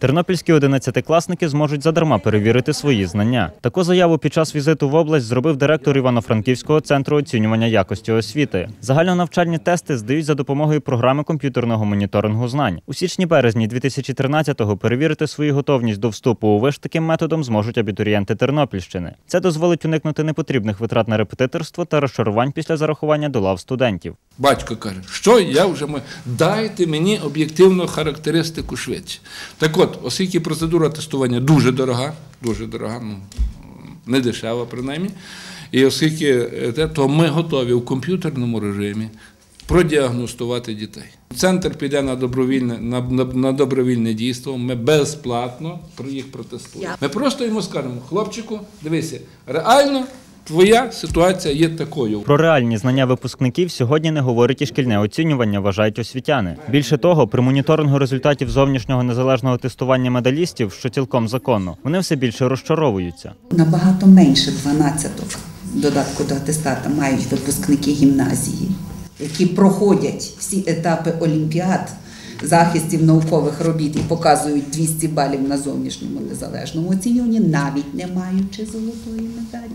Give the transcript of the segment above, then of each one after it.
Тернопільські одинадцятикласники зможуть задарма перевірити свої знання. Таку заяву під час візиту в область зробив директор Івано-Франківського центру оцінювання якості освіти. Загальнонавчальні тести здають за допомогою програми комп'ютерного моніторингу знань. У січні-березні 2013-го перевірити свою готовність до вступу у виш таким методом зможуть абітурієнти Тернопільщини. Це дозволить уникнути непотрібних витрат на репетиторство та розчарувань після зарахування до лав студентів. Батько каже, що я вже маю? Дайте мені об'єктивну характеристику швидше. Так от, оскільки процедура тестування дуже дорога, дуже дорога, ну не дешева принаймні, і оскільки е, те, то ми готові в комп'ютерному режимі продіагностувати дітей. Центр піде на добровільне, на, на, на добровільне дійство. Ми безплатно їх протестуємо. Ми просто йому скажемо, хлопчику, дивися, реально твоя ситуація є такою. Про реальні знання випускників сьогодні не говорить і шкільне оцінювання, вважають освітяни. Більше того, при моніторингу результатів зовнішнього незалежного тестування медалістів, що цілком законно, вони все більше розчаровуються. Набагато менше 12 додатку до атестата мають випускники гімназії, які проходять всі етапи олімпіад, захистів наукових робіт і показують 200 балів на зовнішньому незалежному оцінюванні, навіть не маючи золотої медалі.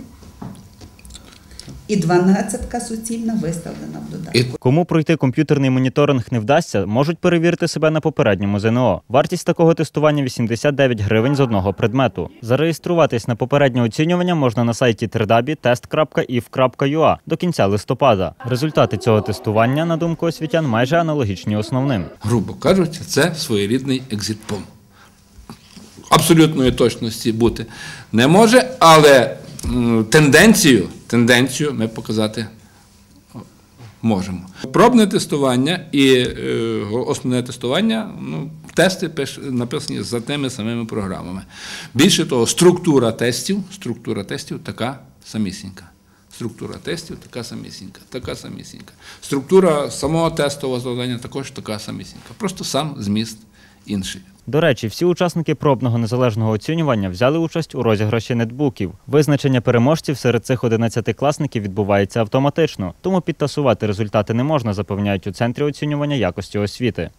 І 12-ка суцільна виставлена в додатку. Кому пройти комп'ютерний моніторинг не вдасться, можуть перевірити себе на попередньому ЗНО. Вартість такого тестування 89 гривень з одного предмету. Зареєструватись на попереднє оцінювання можна на сайті www.test.if.ua до кінця листопада. Результати цього тестування, на думку освітян, майже аналогічні основним. грубо кажучи, це своєрідний екзитпол. Абсолютної точності бути не може, але тенденцію, тенденцію ми показати можемо. Пробне тестування і е, основне тестування, ну, тести написані за тими самими програмами. Більше того, структура тестів, структура тестів така самісінька. Структура тестів така самісінька, така самісінька. Структура самого тестового завдання також така самісінька. Просто сам зміст інший. До речі, всі учасники пробного незалежного оцінювання взяли участь у розіграші нетбуків. Визначення переможців серед цих 11-класників відбувається автоматично, тому підтасувати результати не можна, запевняють у центрі оцінювання якості освіти.